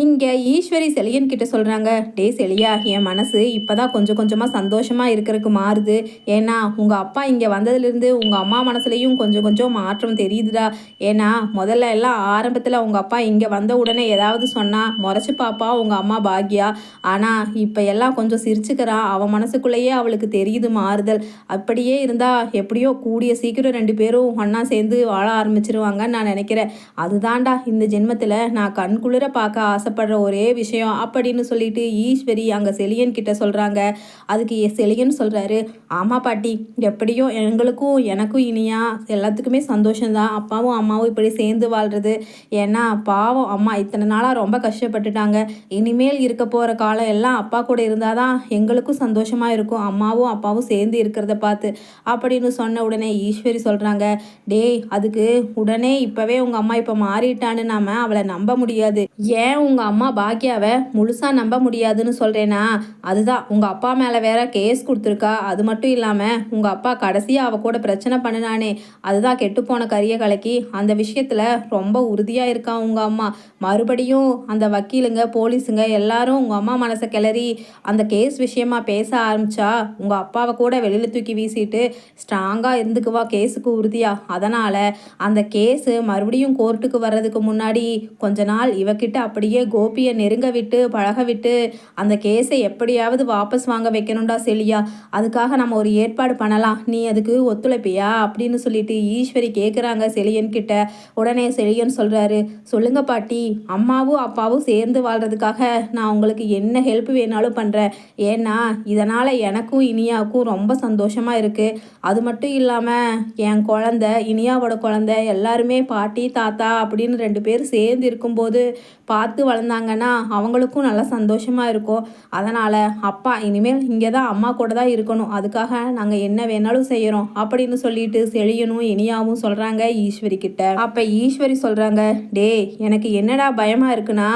இங்கே ஈஸ்வரி செலியன் கிட்ட சொல்கிறாங்க டே செலியா என் மனசு இப்போ தான் கொஞ்சம் கொஞ்சமாக சந்தோஷமாக இருக்கிறதுக்கு மாறுது. ஏன்னா உங்கள் அப்பா இங்கே வந்ததுலேருந்து உங்கள் அம்மா மனசுலையும் கொஞ்சம் கொஞ்சம் மாற்றம் தெரியுதுடா. ஏன்னா முதல்ல எல்லாம் ஆரம்பத்தில் உங்கள் அப்பா இங்கே வந்த உடனே ஏதாவது சொன்னால் முறைச்சி பாப்பா உங்கள் அம்மா பாக்யா. ஆனால் இப்போ எல்லாம் கொஞ்சம் சிரிச்சுக்கிறான் அவன் மனசுக்குள்ளேயே அவளுக்கு தெரியுது மாறுதல். அப்படியே இருந்தால் எப்படியோ கூடிய சீக்கிரம் ரெண்டு பேரும் ஒன்றா சேர்ந்து வாழ ஆரம்பிச்சிருவாங்கன்னு நான் நினைக்கிறேன். அதுதான்டா இந்த ஜென்மத்தில் நான் கண்குளிர பார்க்க ஆசைப்படுற ஒரே விஷயம் அப்படின்னு சொல்லிட்டு ஈஸ்வரி அங்கே செலியன் கிட்ட சொல்கிறாங்க அதுக்கு எ- செலியன் சொல்கிறாரு ஆமாம் பாட்டி எப்படியும் எங்களுக்கும் எனக்கும் இனியா எல்லாத்துக்குமே சந்தோஷம்தான். அப்பாவும் அம்மாவும் இப்படி சேர்ந்து வாழ்கிறது ஏன்னா பாவம் அம்மா இத்தனை நாளாக ரொம்ப கஷ்டப்பட்டுட்டாங்க. இனிமேல் இருக்க போகிற காலம் எல்லாம் அப்பா கூட இருந்தால் தான் எங்களுக்கும் சந்தோஷமாக இருக்கும். அம்மாவும் அப்பாவும் சேர்ந்து இருக்கிறத பார்த்து அப்படின்னு சொன்ன உடனே ஈஸ்வரி சொல்கிறாங்க டேய் அதுக்கு உடனே இப்போவே உங்கள் அம்மா இப்போ மாறிட்டான்னு நாம் அவளை நம்ப முடியாது. ஏன் உங்கள் அம்மா பாக்கியாவை முழுசாக நம்ப முடியாதுன்னு சொல்கிறேனா அதுதான். உங்கள் அப்பா மேலே வேற கேஸ் கொடுத்துருக்கா. அது மட்டும் இல்லாமல் உங்கள் அப்பா கடைசியாக அவ கூட பிரச்சனை பண்ணினானே. அதுதான் கெட்டுப்போன கரிய கலக்கி அந்த விஷயத்தில் ரொம்ப உறுதியாக இருக்கா உங்கள் அம்மா. மறுபடியும் அந்த வக்கீலுங்க போலீஸுங்க எல்லாரும் உங்கள் அம்மா மனசை கிளறி அந்த கேஸ் விஷயமா பேச ஆரம்பித்தா உங்கள் அப்பாவை கூட வெளியில் தூக்கி வீசிட்டு ஸ்ட்ராங்காக இருந்துக்குவா கேஸுக்கு உறுதியா. அதனால் அந்த கேஸு மறுபடியும் கோர்ட்டுக்கு வர்றதுக்கு முன்னாடி கொஞ்ச நாள் இவக்கிட்ட அப்படியே கோபியை நெருங்க விட்டு பழக விட்டு அந்த கேஸை எப்படியாவது வாபஸ் வாங்க வைக்கணும்டா செலியா. அதுக்காக நம்ம ஒரு ஏற்பாடு பண்ணலாம். நீ அதுக்கு ஒத்துழைப்பியா? அப்படின்னு சொல்லிட்டு ஈஸ்வரி கேட்குறாங்க செலியன் கிட்ட. உடனே செலியன் சொல்கிறாரு சொல்லுங்க பாட்டி அம்மாவும் அப்பாவும் சேர்ந்து வாழ்கிறதுக்காக நான் உங்களுக்கு என்ன ஹெல்ப் வேணாலும் பண்ணுறேன் ஏன்னா இதனால் எனக்கும் இனியாவுக்கும் ரொம்ப சந்தோஷமாக இருக்குது அது மட்டும் இல்லாமல் என் குழந்த இனியாவோட குழந்த எல்லாருமே பாட்டி தாத்தா அப்படின்னு ரெண்டு பேர் சேர்ந்து இருக்கும்போது பார்த்து வளர்ந்தாங்கன்னா அவங்களுக்கும் நல்லா சந்தோஷமாக இருக்கும் அதனால் அப்பா இனிமேல் இங்கே தான் அம்மா கூட தான் இருக்கணும். அதுக்காக நாங்கள் என்ன வேணாலும் செய்கிறோம் அப்படின்னு சொல்லிட்டு செழியனும் இனியாவும் சொல்கிறாங்க ஈஸ்வரி கிட்ட அப்போ ஈஸ்வரி சொல்கிறாங்க டேய் எனக்கு என்னடா பயமாக இருக்குன்னா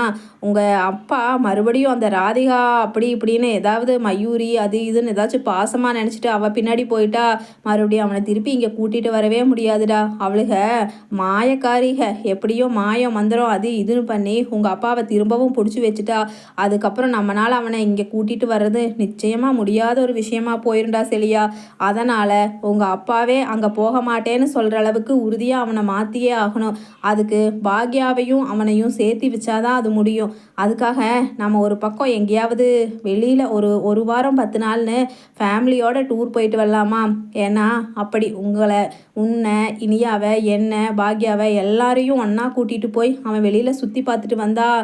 உங்கள் அப்பா மறுபடியும் அந்த ராதிகா அப்படி இப்படின்னு ஏதாவது மயூரி அது இதுன்னு ஏதாச்சும் பாசமாக நினச்சிட்டு அவள் பின்னாடி போயிட்டா மறுபடியும் அவனை திருப்பி இங்கே கூட்டிகிட்டு வரவே முடியாதுடா. அவளுக மாயக்காரிக எப்படியோ மாயம் மந்திரம் அது இதுன்னு பண்ணி உங்கள் அப்பா அப்பாவை திரும்பவும் பிடிச்சி வச்சுட்டா அதுக்கப்புறம் நம்மளால் அவனை இங்கே கூட்டிகிட்டு வர்றது நிச்சயமாக முடியாத ஒரு விஷயமா போயிருண்டா செலியா. அதனால் உங்கள் அப்பாவே அங்கே போக மாட்டேன்னு சொல்கிற அளவுக்கு உறுதியாக அவனை மாற்றியே ஆகணும். அதுக்கு பாக்யாவையும் அவனையும் சேர்த்து வச்சாதான் அது முடியும். அதுக்காக நம்ம ஒரு பக்கம் எங்கேயாவது வெளியில் ஒரு ஒரு வாரம் பத்து நாள்னு ஃபேமிலியோட டூர் போயிட்டு வரலாமா? ஏன்னா அப்படி உங்களை உன்னை இனியாவை என்ன பாக்யாவை எல்லாரையும் ஒன்றா கூட்டிகிட்டு போய் அவன் வெளியில் சுற்றி பார்த்துட்டு வந்தா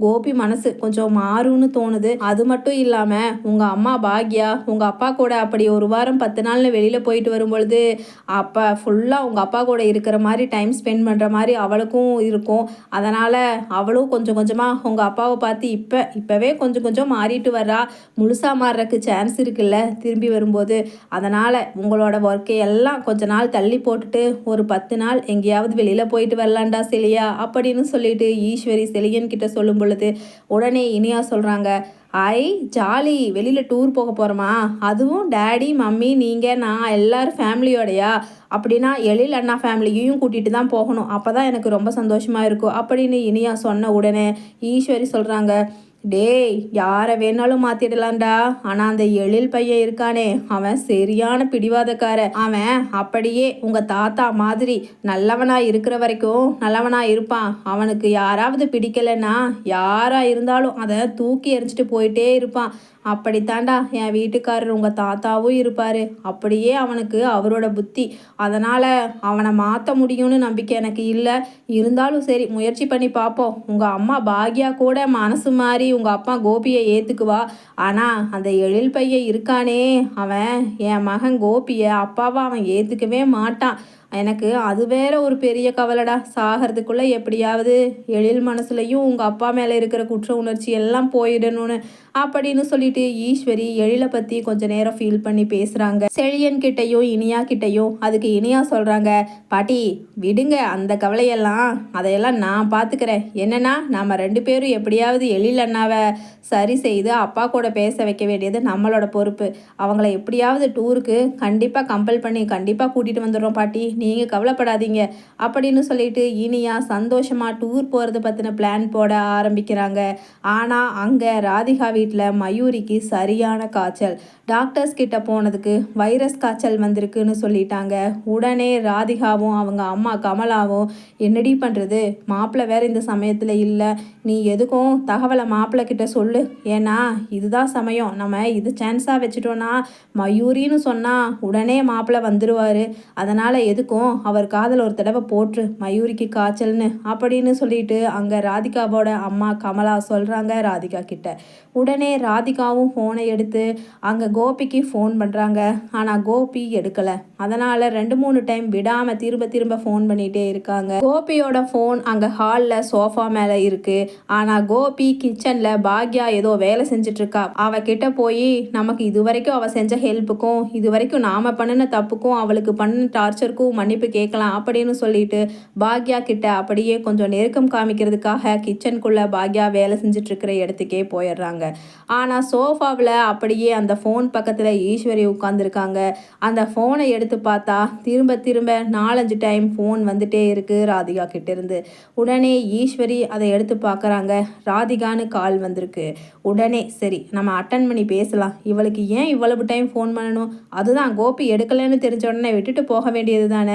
கோபி மனசு கொஞ்சம் மாறும்னு தோணுது. அது மட்டும் இல்லாமல் உங்கள் அம்மா பாக்யா உங்கள் அப்பா கூட அப்படி ஒரு வாரம் பத்து நாள்னு வெளியில் போயிட்டு வரும்பொழுது அப்போ ஃபுல்லாக உங்கள் அப்பா கூட இருக்கிற மாதிரி டைம் ஸ்பெண்ட் பண்ணுற மாதிரி அவளுக்கும் இருக்கும். அதனால் அவளும் கொஞ்சம் கொஞ்சமாக உங்கள் அப்பாவை பார்த்து இப்போ இப்போவே கொஞ்சம் கொஞ்சம் மாறிட்டு வர்றா. முழுசாக மாறுறக்கு சான்ஸ் இருக்குல்ல திரும்பி வரும்போது. அதனால் உங்களோட ஒர்க்கை எல்லாம் கொஞ்ச நாள் தள்ளி போட்டுட்டு ஒரு பத்து நாள் எங்கேயாவது வெளியில் போயிட்டு வரலாண்டா செலியா அப்படின்னு சொல்லிட்டு ஈஸ்வரி செலியன் கிட்ட சொல்லும்போது பொழுது உடனே இனியா சொல்கிறாங்க ஐ ஜாலி வெளியில் டூர் போக போகிறோமா அதுவும் டேடி மம்மி நீங்கள் நான் எல்லோரும் ஃபேமிலியோடையா அப்படின்னா எழில் அண்ணா ஃபேமிலியையும் கூட்டிகிட்டு தான் போகணும். அப்போ தான் எனக்கு ரொம்ப சந்தோஷமாக இருக்கும் அப்படின்னு இனியா சொன்ன உடனே ஈஸ்வரி சொல்கிறாங்க டேய் யாரை வேணாலும் மாத்திடலாம்டா. ஆனா அந்த எழில் பையன் இருக்கானே. அவன் சரியான பிடிவாதக்காரன் அவன் அப்படியே உங்க தாத்தா மாதிரி நல்லவனா இருக்கிற வரைக்கும் நல்லவனா இருப்பான். அவனுக்கு யாராவது பிடிக்கலைன்னா யாரா இருந்தாலும் அதை தூக்கி எரிஞ்சிட்டு போயிட்டே இருப்பான். அப்படித்தாண்டா என் வீட்டுக்காரர் உங்கள் தாத்தாவும் இருப்பார். அப்படியே அவனுக்கு அவரோட புத்தி. அதனால் அவனை மாற்ற முடியும்னு நம்பிக்கை எனக்கு இல்லை. இருந்தாலும் சரி முயற்சி பண்ணி பார்ப்போம் உங்கள் அம்மா பாக்யா கூட மனசு மாறி உங்கள் அப்பா கோபியை ஏற்றுக்குவா ஆனால் அந்த எழில் பையன் இருக்கானே அவன். என் மகன் கோபியை அப்பாவை அவன் ஏற்றுக்கவே மாட்டான். எனக்கு அது வேற ஒரு பெரிய கவலைடா. சாகிறதுக்குள்ளே எப்படியாவது எழில் மனசுலையும் உங்கள் அப்பா மேலே இருக்கிற குற்ற உணர்ச்சி எல்லாம் போயிடணும்னு அப்படின்னு சொல்லிட்டு ஈஸ்வரி எழிலை பற்றி கொஞ்ச நேரம் ஃபீல் பண்ணி பேசுகிறாங்க செழியன் கிட்டையும் இனியா கிட்டையும் அதுக்கு இனியா சொல்கிறாங்க பாட்டி விடுங்க அந்த கவலையெல்லாம். அதையெல்லாம் நான் பார்த்துக்கிறேன் என்னன்னா நம்ம ரெண்டு பேரும் எப்படியாவது எழில் அண்ணாவை சரி செய்து அப்பா கூட பேச வைக்க வேண்டியது நம்மளோட பொறுப்பு. அவங்கள எப்படியாவது டூருக்கு கண்டிப்பாக கம்பல் பண்ணி கண்டிப்பாக கூட்டிகிட்டு வந்துடுறோம் பாட்டி. நீங்கள் கவலைப்படாதீங்க அப்படின்னு சொல்லிட்டு இனியா சந்தோஷமாக டூர் போகிறது பற்றின பிளான் போட ஆரம்பிக்கிறாங்க. ஆனால் அங்கே ராதிகா வீட்டில் மயூரிக்கு சரியான காய்ச்சல். டாக்டர்ஸ் கிட்ட போனதுக்கு வைரஸ் காய்ச்சல் வந்திருக்குன்னு சொல்லிட்டாங்க. உடனே ராதிகாவும் அவங்க அம்மா கமலாவும் என்னடி பண்ணுறது மாப்பிள்ளை வேற இந்த சமயத்தில் இல்லை. நீ எதுக்கும் தகவலை மாப்பிள்ளை கிட்ட சொல்லு. ஏன்னா இதுதான் சமயம். நம்ம இது சான்ஸாக வச்சுட்டோன்னா மயூரின்னு சொன்னால் உடனே மாப்பிள்ளை வந்துடுவார் அதனால் எதுக்கும் அவர் காதல் ஒரு தடவை போட்டுரு மயூரிக்கு காய்ச்சல்னு அப்படின்னு சொல்லிட்டு அங்கே ராதிகாவோட அம்மா கமலா சொல்கிறாங்க ராதிகா கிட்ட. உடனே ராதிகாவும் ஃபோனை எடுத்து அங்கே கோபிக்கு ஃபோன் பண்ணுறாங்க ஆனால் கோபி எடுக்கலை. அதனால் ரெண்டு மூணு டைம் விடாமல் திரும்ப திரும்ப ஃபோன் பண்ணிகிட்டே இருக்காங்க. கோபியோட ஃபோன் அங்கே ஹாலில் சோஃபா மேலே இருக்குது ஆனால் கோபி கிச்சனில் பாக்யா ஏதோ வேலை செஞ்சிட்ருக்கா. அவகிட்ட போய் நமக்கு இது வரைக்கும் அவள் செஞ்ச ஹெல்ப்புக்கும் இது வரைக்கும் நாம் பண்ணின தப்புக்கும் அவளுக்கு பண்ண டார்ச்சருக்கும் மன்னிப்பு கேட்கலாம் அப்படின்னு சொல்லிட்டு பாக்யா கிட்ட அப்படியே கொஞ்சம் நெருக்கம் காமிக்கிறதுக்காக கிச்சனுக்குள்ளே பாக்யா வேலை செஞ்சிட்ருக்கிற இடத்துக்கே போயிடுறாங்க. ஆனால் சோஃபாவில் அப்படியே அந்த ஃபோன் பக்கத்தில் ஈஸ்வரி உட்காந்துருக்காங்க அந்த ஃபோனை எடுத்து பார்த்தா திரும்ப திரும்ப நாலஞ்சு டைம் ஃபோன் வந்துட்டே இருக்குது ராதிகா கிட்டேருந்து. உடனே ஈஸ்வரி அதை எடுத்து பார்க்குறாங்க. ராதிகான்னு கால் வந்திருக்கு. உடனே சரி நம்ம அட்டன் பண்ணி பேசலாம். இவளுக்கு ஏன் இவ்வளவு டைம் ஃபோன் பண்ணணும்? அதுதான் கோபி எடுக்கலைன்னு தெரிஞ்ச உடனே விட்டுட்டு போக வேண்டியது தானே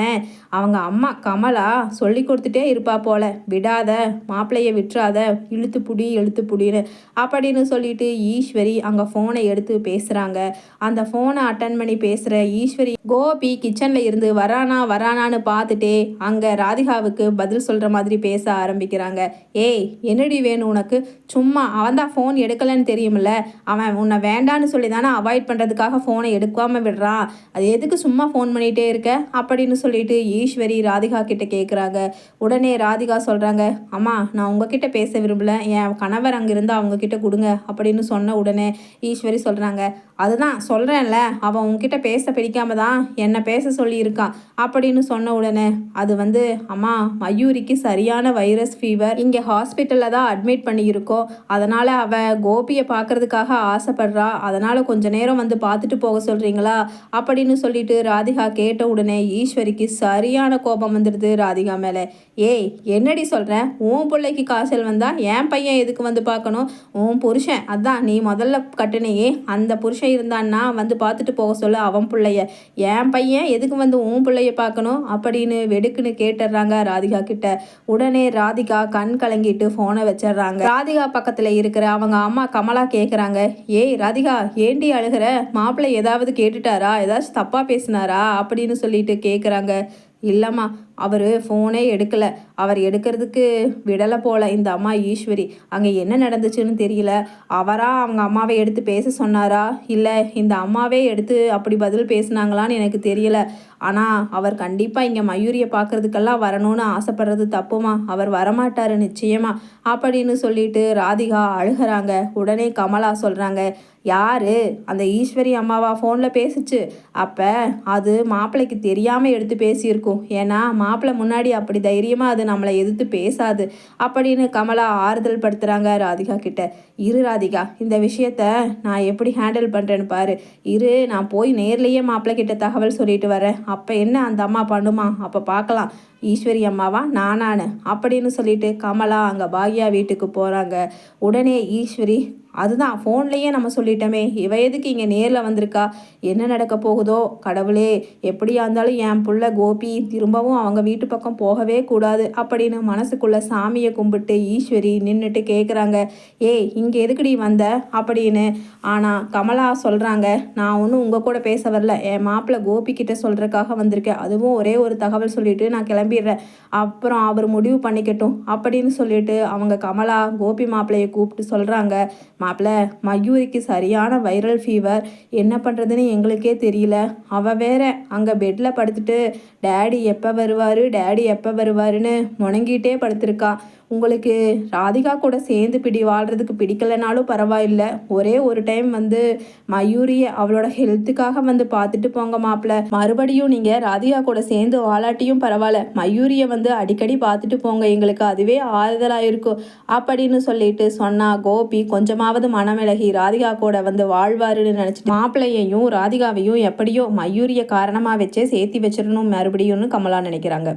அவங்க அம்மா கமலா சொல்லி கொடுத்துட்டே இருப்பா போல. விடாத மாப்பிள்ளைய விட்டுறாத. இழுத்து புடி இழுத்து புடின்னு அப்படின்னு சொல்லிட்டு ஈஸ்வரி அங்கே ஃபோனை எடுத்து பேசுகிறாங்க அந்த ஃபோனை அட்டன் பண்ணி பேசுகிற ஈஸ்வரி கோபி கிச்சனில் இருந்து வரானா வரானான்னு பார்த்துட்டே அங்கே ராதிகாவுக்கு பதில் சொல்கிற மாதிரி பேச ஆரம்பிக்கிறாங்க. ஏய் என்னடி வேணும் உனக்கு? சும்மா அவன் தான் ஃபோன் எடுக்கலைன்னு தெரியுமில்ல. அவன் உன்னை வேண்டான்னு சொல்லி தானே அவாய்ட் பண்ணுறதுக்காக ஃபோனை எடுக்காமல் விடுறான். அது எதுக்கு சும்மா ஃபோன் பண்ணிகிட்டே இருக்க? அப்படின்னு சொல்லிட்டு ஈஸ்வரி ராதிகா கிட்ட கேட்குறாங்க உடனே ராதிகா சொல்கிறாங்க அம்மா நான் உங்ககிட்ட பேச விரும்பல. என் கணவர் அங்கே இருந்தால் அவங்க கிட்ட கொடுங்க அப்படின்னு சொன்ன உடனே ஈஸ்வரி சொல்கிறாங்க அதுதான் சொல்கிறேன்ல அவன் உன்கிட்ட பேச பிடிக்காம தான் என்னை பேச சொல்லியிருக்கான் அப்படின்னு சொன்ன உடனே அது வந்து அம்மா மயூரிக்கு சரியான வைரஸ் ஃபீவர் இங்கே ஹாஸ்பிட்டலில் தான் அட்மிட் பண்ணியிருக்கோம் அதனால் அவள் கோபியை பார்க்கறதுக்காக ஆசைப்படுறா. அதனால் கொஞ்ச நேரம் வந்து பார்த்துட்டு போக சொல்கிறீங்களா அப்படின்னு சொல்லிட்டு ராதிகா கேட்ட உடனே ஈஸ்வரிக்கு சரியான கோபம் வந்துடுது ராதிகா மேலே. ஏய் என்னடி சொல்கிறேன் உன் பிள்ளைக்கு காய்ச்சல் வந்தால் என் பையன் எதுக்கு வந்து பார்க்கணும்? உன் புருஷன் அதான் நீ முதல்ல கட்டினையே. அந்த புருஷன் இருந்தான்னா வந்து பார்த்துட்டு போக சொல்ல அவன் பிள்ளைய. என் பையன் எதுக்கு வந்து உன் பிள்ளைய பார்க்கணும்? அப்படின்னு வெடுக்குன்னு கேட்டுடுறாங்க ராதிகா கிட்ட. உடனே ராதிகா கண் கலங்கிட்டு ஃபோனை வச்சிடுறாங்க. ராதிகா பக்கத்தில் இருக்கிற அவங்க அம்மா கமலா கேட்குறாங்க ஏய் ராதிகா ஏண்டி அழுகிற? மாப்பிள்ளை ஏதாவது கேட்டுட்டாரா? ஏதாச்சும் தப்பாக பேசினாரா? அப்படின்னு சொல்லிட்டு கேட்குறாங்க இல்லைம்மா அவர் ஃபோனே எடுக்கலை. அவர் எடுக்கிறதுக்கு விடலை போல. இந்த அம்மா ஈஸ்வரி அங்கே என்ன நடந்துச்சுன்னு தெரியல. அவராக அவங்க அம்மாவை எடுத்து பேச சொன்னாரா? இல்லை இந்த அம்மாவே எடுத்து அப்படி பதில் பேசுனாங்களான்னு எனக்கு தெரியல. ஆனால் அவர் கண்டிப்பாக இங்கே மயூரியை பார்க்குறதுக்கெல்லாம் வரணும்னு ஆசைப்படுறது தப்புமா? அவர் வரமாட்டார் நிச்சயமா. அப்படின்னு சொல்லிட்டு ராதிகா அழுகிறாங்க. உடனே கமலா சொல்கிறாங்க யாரு? அந்த ஈஸ்வரி அம்மாவா ஃபோனில் பேசிச்சு? அப்போ அது மாப்பிள்ளைக்கு தெரியாமல் எடுத்து பேசியிருக்கும். ஏன்னா மாப்பிள்ளை முன்னாடி அப்படி தைரியமாக அது நம்மளை எதிர்த்து பேசாது அப்படின்னு கமலா ஆறுதல் படுத்துகிறாங்க ராதிகா கிட்ட. இரு ராதிகா இந்த விஷயத்த நான் எப்படி ஹேண்டில் பண்ணுறேன்னு பாரு. இரு நான் போய் நேர்லேயே மாப்பிள்ளை கிட்ட தகவல் சொல்லிட்டு வரேன். அப்போ என்ன அந்த அம்மா பண்ணுமா? அப்போ பார்க்கலாம். ஈஸ்வரி அம்மாவா? நானானு அப்படின்னு சொல்லிட்டு கமலா அங்கே பாக்யா வீட்டுக்கு போகிறாங்க உடனே ஈஸ்வரி அதுதான் ஃபோன்லேயே நம்ம சொல்லிட்டோமே இவ எதுக்கு இங்கே நேரில் வந்திருக்கா? என்ன நடக்க போகுதோ? கடவுளே எப்படியா இருந்தாலும் என் புள்ள கோபி திரும்பவும் அவங்க வீட்டு பக்கம் போகவே கூடாது அப்படின்னு மனசுக்குள்ளே சாமியை கும்பிட்டு ஈஸ்வரி நின்றுட்டு கேட்குறாங்க ஏய் இங்கே எதுக்குடி வந்த? அப்படின்னு. ஆனால் கமலா சொல்கிறாங்க நான் ஒன்றும் உங்கள் கூட பேச வரல. என் மாப்பிள்ளை கோபி கிட்ட சொல்கிறதுக்காக வந்திருக்கேன். அதுவும் ஒரே ஒரு தகவல் சொல்லிட்டு நான் கிளம்பிடுறேன். அப்புறம் அவர் முடிவு பண்ணிக்கட்டும் அப்படின்னு சொல்லிட்டு அவங்க கமலா கோபி மாப்பிள்ளையை கூப்பிட்டு சொல்கிறாங்க மாப்பிள்ள மயூரிக்கு சரியான வைரல் ஃபீவர் என்ன பண்ணுறதுன்னு எங்களுக்கே தெரியல. அவள் வேற அங்கே பெட்டில் படுத்துட்டு டேடி எப்போ வருவார்? டேடி எப்போ வருவாருன்னு முணங்கிட்டே படுத்திருக்கா. உங்களுக்கு ராதிகா கூட சேர்ந்து பிடி வாழ்கிறதுக்கு பிடிக்கலைனாலும் பரவாயில்ல. ஒரே ஒரு டைம் வந்து மயூரியை அவளோட ஹெல்த்துக்காக வந்து பார்த்துட்டு போங்க மாப்பிள்ள மறுபடியும் நீங்கள் ராதிகா கூட சேர்ந்து வாழாட்டியும் பரவாயில்ல. மயூரியை வந்து அடிக்கடி பார்த்துட்டு போங்க. எங்களுக்கு அதுவே ஆறுதலாக இருக்கும் அப்படின்னு சொல்லிட்டு சொன்னா கோபி கொஞ்சமாவது மனமிலகி ராதிகா கூட வந்து வாழ்வாருன்னு நினச்சி மாப்பிள்ளையையும் ராதிகாவையும் எப்படியோ மயூரிய காரணமாக வச்சே சேர்த்தி வச்சிடணும் மறுபடியும்னு கமலா நினைக்கிறாங்க.